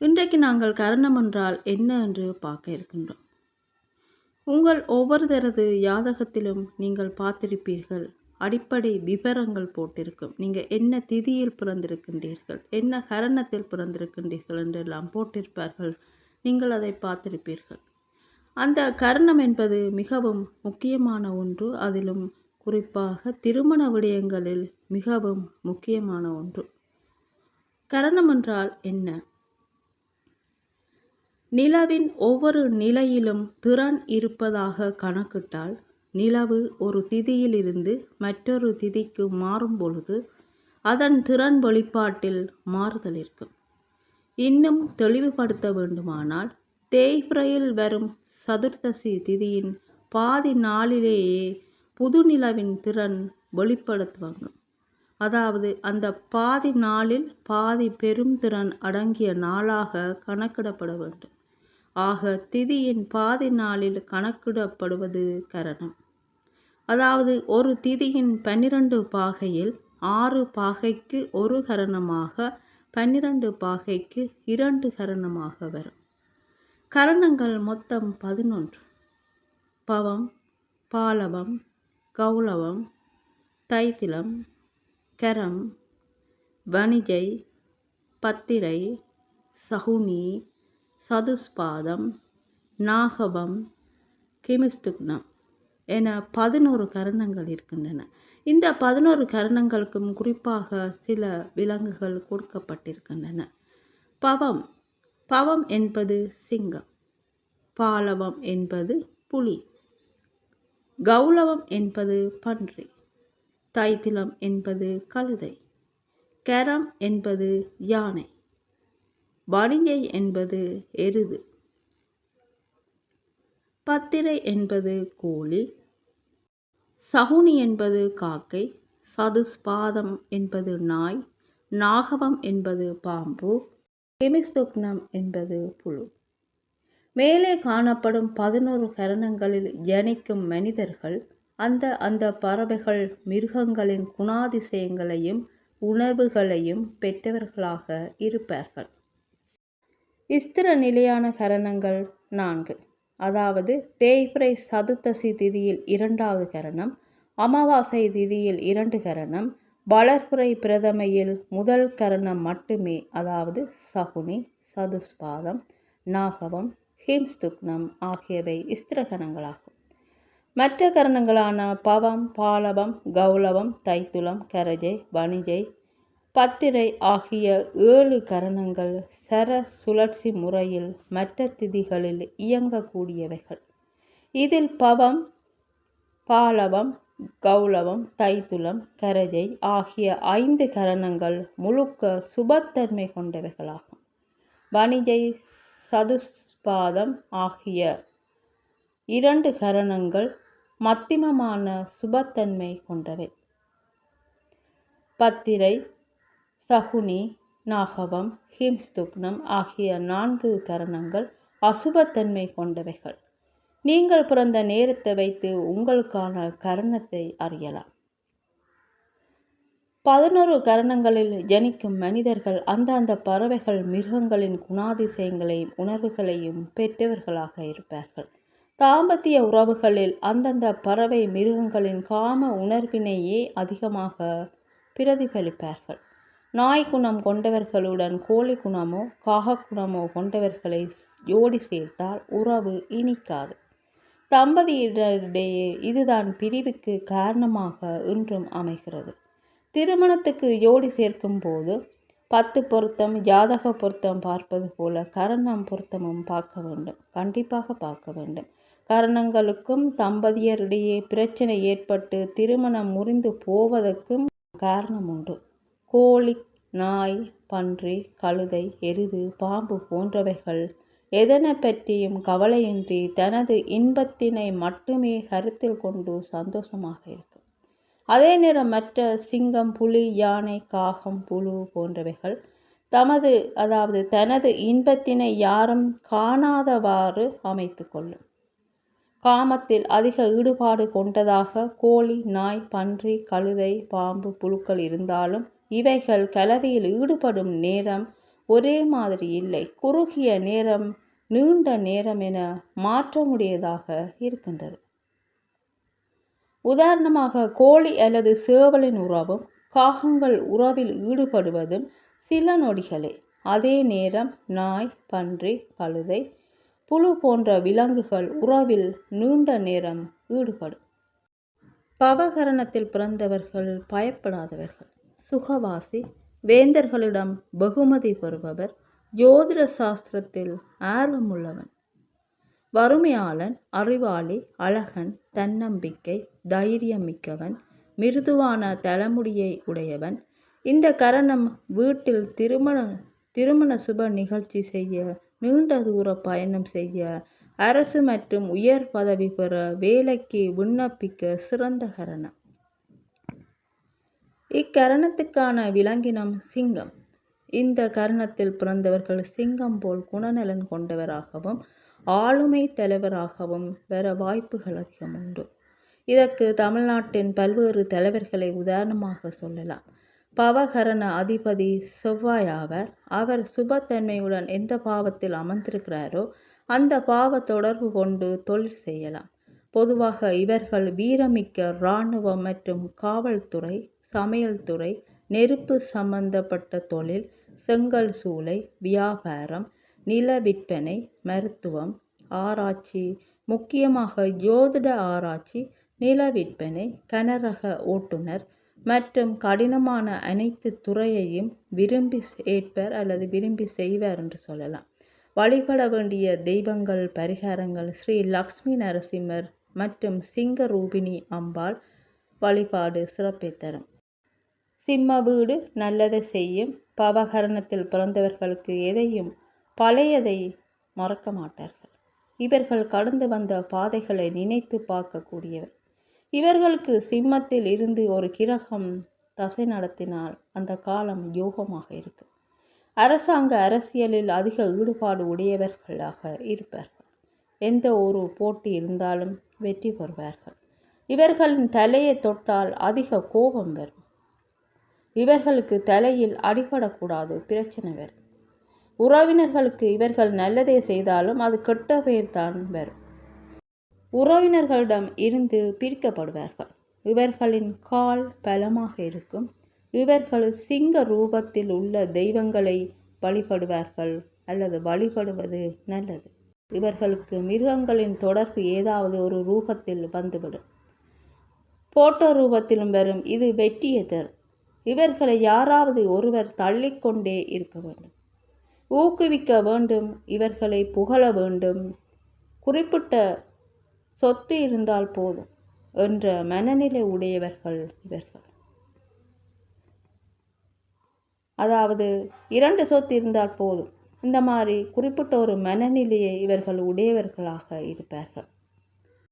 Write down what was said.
இன்றைக்கு நாங்கள் கரணம் என்றால் என்ன என்று பார்க்க இருக்கின்றோம். உங்கள் ஒவ்வொருதரது யாதகத்திலும் நீங்கள் பார்த்திருப்பீர்கள். அடிப்படை விவரங்கள் போட்டிருக்கும். நீங்கள் என்ன திதியில் பிறந்திருக்கின்றீர்கள்? என்ன கரணத்தில் பிறந்திருக்கின்றீர்கள் என்றெல்லாம் போட்டிருப்பார்கள். நீங்கள் அதை பார்த்திருப்பீர்கள். அந்த கரணம் என்பது மிகவும் முக்கியமான ஒன்று. அதிலும் குறிப்பாக திருமண விடயங்களில் மிகவும் முக்கியமான ஒன்று. கரணம் என்றால் என்ன? நிலவின் ஒவ்வொரு நிலையிலும் திறன் இருப்பதாக கணக்கிட்டால் நிலவு ஒரு திதியிலிருந்து மற்றொரு திதிக்கு மாறும் பொழுது அதன் திறன் வெளிப்பாட்டில் மாறுதல் இருக்கும். இன்னும் தெளிவுபடுத்த வேண்டுமானால் தேய்பிரையில் வரும் சதுர்தசி திதியின் பாதி நாளிலேயே புது நிலவின் திறன் வெளிப்படுத்துவாங்க. அதாவது அந்த பாதி நாளில் பாதி பெரும் திறன் அடங்கிய நாளாக கணக்கிடப்பட வேண்டும். ஆக திதியின் பாதி நாளில் கணக்கிடப்படுவது கரணம். அதாவது ஒரு திதியின் பன்னிரண்டு பாகையில் ஆறு பாகைக்கு ஒரு கரணமாக பன்னிரண்டு பாகைக்கு இரண்டு கரணமாக வரும். கரணங்கள் மொத்தம் பதினொன்று. பவம் பாலவம் கௌலவம் தைத்திலம் கரம் வணிஜை பத்திரை சகுனி சதுஸ்பாதம் நாகவம் கிமிஸ்துக்னம் என பதினோரு கரணங்கள் இருக்கின்றன. இந்த பதினோரு கரணங்களுக்கும் குறிப்பாக சில விலங்குகள் கொடுக்கப்பட்டிருக்கின்றன. பவம். பவம் என்பது சிங்கம். பாலவம் என்பது புலி. கௌலவம் என்பது பன்றி. தைத்திலம் என்பது கழுதை. கரம் என்பது யானை. வணிகை என்பது எருது. பத்திரை என்பது கோழி. சகுனி என்பது காக்கை. சதுஸ்பாதம் என்பது நாய். நாகவம் என்பது பாம்பு. கெமிஸ்துக்னம் என்பது புழு. மேலே காணப்படும் பதினோரு கரணங்களில் ஜனிக்கும் மனிதர்கள் அந்த அந்த பறவைகள் மிருகங்களின் குணாதிசயங்களையும் உணர்வுகளையும் பெற்றவர்களாக இருப்பார்கள். ஸ்திர நிலையான கரணங்கள் நான்கு. அதாவது தேய்பிரை சதுர்த்தசி திதியில் இரண்டாவது கரணம் அமாவாசை திதியில் இரண்டு கரணம் வளர்ப்புரை பிரதமையில் முதல் கரணம் மட்டுமே அதாவது சகுனி சதுஸ்பாதம் நாகவம் ஹிம்ஸ்துக்னம் ஆகியவை ஸ்திரகணங்களாகும் மற்ற கரணங்களான பவம் பாலவம் கௌலவம் தைத்துளம் கரஜை வணிஜை பத்திரை ஆகிய ஏழு கரணங்கள் சர சுழற்சி முறையில் மற்ற திதிகளில் இயங்கக்கூடியவைகள். இதில் பவம் பாலவம் கௌலவம் தைத்துளம் கரஜை ஆகிய ஐந்து கரணங்கள் முழுக்க சுபத்தன்மை கொண்டவைகளாகும். வணிஜை சதுஸ்பாதம் ஆகிய இரண்டு கரணங்கள் மத்திமமான சுபத்தன்மை கொண்டவை. பத்திரை சகுனி நாகவம் ஹிம்ஸ்துக்னம் ஆகிய நான்கு கரணங்கள் அசுபத்தன்மை கொண்டவைகள். நீங்கள் பிறந்த நேரத்தை வைத்து உங்களுக்கான கரணத்தை அறியலாம். பதினொரு கரணங்களில் ஜனிக்கும் மனிதர்கள் அந்தந்த பறவைகள் மிருகங்களின் குணாதிசயங்களையும் உணர்வுகளையும் பெற்றவர்களாக இருப்பார்கள். தாம்பத்திய உறவுகளில் அந்தந்த பறவை மிருகங்களின் காம உணர்வினையே அதிகமாக பிரதிபலிப்பார்கள். நாய் குணம் கொண்டவர்களுடன் கோழி குணமோ காக குணமோ கொண்டவர்களை ஜோடி சேர்த்தால் உறவு இனிக்காது. தம்பதியினரிடையே இதுதான் பிரிவுக்கு காரணமாக இன்றும் அமைகிறது. திருமணத்துக்கு ஜோடி சேர்க்கும் போது பத்து பொருத்தம் ஜாதக பொருத்தம் பார்ப்பது போல கரணம் பொருத்தமும் பார்க்க வேண்டும். கண்டிப்பாக பார்க்க வேண்டும். கரணங்களுக்கும் தம்பதியரிடையே பிரச்சனை ஏற்பட்டு திருமணம் முறிந்து போவதற்கும் காரணம் உண்டு. கோழி நாய் பன்றி கழுதை எருது பாம்பு போன்றவைகள் எதனை பற்றியும் கவலையின்றி தனது இன்பத்தினை மட்டுமே கருத்தில் கொண்டு சந்தோஷமாக இருக்கும். அதே நேரம் மற்ற சிங்கம் புலி யானை காகம் புழு போன்றவைகள் தமது அதாவது தனது இன்பத்தினை யாரும் காணாதவாறு அமைத்து கொள்ளும். காமத்தில் அதிக ஈடுபாடு கொண்டதாக கோழி நாய் பன்றி கழுதை பாம்பு புழுக்கள் இருந்தாலும் இவைகள் கலவையில் ஈடுபடும் நேரம் ஒரே மாதிரி இல்லை. குறுகிய நேரம் நீண்ட நேரம் என மாற்றமுடையதாக இருக்கின்றது. உதாரணமாக கோழி அல்லது சேவலின் உறவும் காகங்கள் உறவில் ஈடுபடுவதும் சில நொடிகளே. அதே நேரம் நாய் பன்றி கழுதை புழு போன்ற விலங்குகள் உறவில் நீண்ட நேரம் ஈடுபடும். பவகரணத்தில் பிறந்தவர்கள் பயப்படாதவர்கள். சுகவாசி வேந்தர்களிடம் வெகுமதி பெறுபவர் ஜோதிட சாஸ்திரத்தில் ஆர்வமுள்ளவன். வறுமையாளன் அறிவாளி அழகன் தன்னம்பிக்கை தைரியம் மிக்கவன் மிருதுவான தலைமுடியை உடையவன். இந்த கரணம் வீட்டில் திருமண திருமண சுப நிகழ்ச்சி செய்ய நீண்ட தூர பயணம் செய்ய அரசு மற்றும் உயர் பதவி பெற வேலைக்கு விண்ணப்பிக்க சிறந்த கரணம். இக்கரணத்துக்கான விலங்கினம் சிங்கம். இந்த கரணத்தில் பிறந்தவர்கள் சிங்கம் போல் குணநலன் கொண்டவராகவும் ஆளுமை தலைவராகவும் பெற வாய்ப்புகள் அதிகம் உண்டு. இதற்கு தமிழ்நாட்டின் பல்வேறு தலைவர்களை உதாரணமாக சொல்லலாம். பவகரண அதிபதி செவ்வாய் ஆவர். அவர் சுபத்தன்மையுடன் எந்த பாவத்தில் அமர்ந்திருக்கிறாரோ அந்த பாவ தொடர்பு கொண்டு தொழில் செய்யலாம். பொதுவாக இவர்கள் வீரமிக்க இராணுவம் மற்றும் காவல்துறை சமையல் துறை நெருப்பு சம்பந்தப்பட்ட தொழில் செங்கல் சூளை வியாபாரம் நில விற்பனை மருத்துவம் ஆராய்ச்சி முக்கியமாக ஜோதிட ஆராய்ச்சி நில விற்பனை கனரக ஓட்டுநர் மற்றும் கடினமான அனைத்து துறையையும் விரும்பி ஏற்பர் அல்லது விரும்பி செய்வர் என்று சொல்லலாம். வழிபட வேண்டிய தெய்வங்கள் பரிகாரங்கள் ஸ்ரீ லக்ஷ்மி நரசிம்மர் மற்றும் சிங்க ரூபிணி அம்பாள் வழிபாடு சிறப்பை தரும். சிம்ம வீடு நல்லதை செய்யும். பவகரணத்தில் பிறந்தவர்களுக்கு எதையும் பழையதை மறக்க மாட்டார்கள். இவர்கள் கடந்து வந்த பாதைகளை நினைத்து பார்க்கக்கூடியவர். இவர்களுக்கு சிம்மத்தில் இருந்து ஒரு கிரகம் தசை நடத்தினால் அந்த காலம் யோகமாக இருக்கும். அரசாங்க அரசியலில் அதிக ஈடுபாடு உடையவர்களாக இருப்பார்கள். எந்த ஒரு போட்டி இருந்தாலும் வெற்றி பெறுவார்கள். இவர்களின் தலையை தொட்டால் அதிக கோபம் வரும். இவர்களுக்கு தலையில் அடிபடக்கூடாது. பிரச்சனை வரும் உறவினர்களுக்கு இவர்கள் நல்லதே செய்தாலும் அது கெட்ட பெயர் தான் வரும் உறவினர்களிடம் இருந்து பிரிக்கப்படுவார்கள். இவர்களின் கால் பலமாக இருக்கும். இவர்கள் சிங்க ரூபத்தில் உள்ள தெய்வங்களை வழிபடுவார்கள் அல்லது வழிபடுவது நல்லது. இவர்களுக்கு மிருகங்களின் தொடர்பு ஏதாவது ஒரு ரூபத்தில் வந்துவிடும். போட்டோ ரூபத்திலும் வரும். இது வெற்றியை தரும் இவர்களை யாராவது ஒருவர் தள்ளிக்கொண்டே இருக்க வேண்டும். ஊக்குவிக்க வேண்டும் இவர்களை புகழ வேண்டும். குறிப்பிட்ட சொத்து இருந்தால் போதும் என்ற மனநிலை உடையவர்கள் இவர்கள். அதாவது இரண்டு சொத்து இருந்தால் போதும். இந்த மாதிரி குறிப்பிட்ட ஒரு மனநிலையை இவர்கள் உடையவர்களாக இருப்பார்கள்.